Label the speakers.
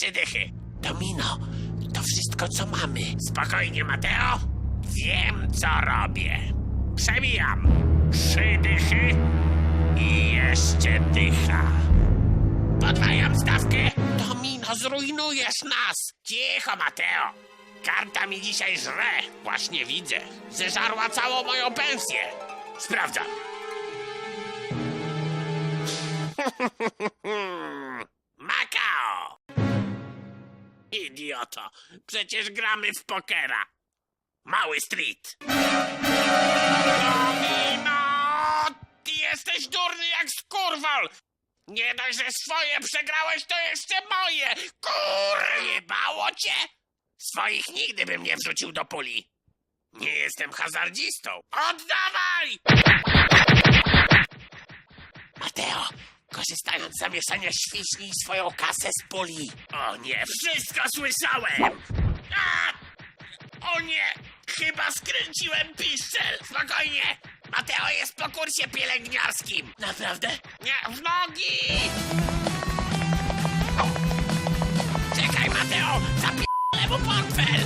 Speaker 1: trzy dychy. Domino, to wszystko, co mamy. Spokojnie, Mateo. Wiem, co robię. Przebijam. Trzy dychy i jeszcze dycha. Podwajam stawkę. Domino, zrujnujesz nas. Cicho, Mateo. Karta mi dzisiaj żre. Właśnie widzę. Zeżarła całą moją pensję. Sprawdzam. Makao! Idioto, przecież gramy w pokera. Mały street. Domino! Ty jesteś durny jak skurwol! Nie dość, że swoje przegrałeś, to jeszcze moje! Kurjebało cię! Swoich nigdy bym nie wrzucił do puli. Nie jestem hazardzistą. Oddawaj! Mateo, korzystając z zamieszania świśnij swoją kasę z puli. O nie, wszystko słyszałem! A! O nie, chyba skręciłem piszczel. Spokojnie, Mateo jest po kursie pielęgniarskim. Naprawdę? Nie, w nogi! Czekaj, Mateo, zapierdolę mu portfel!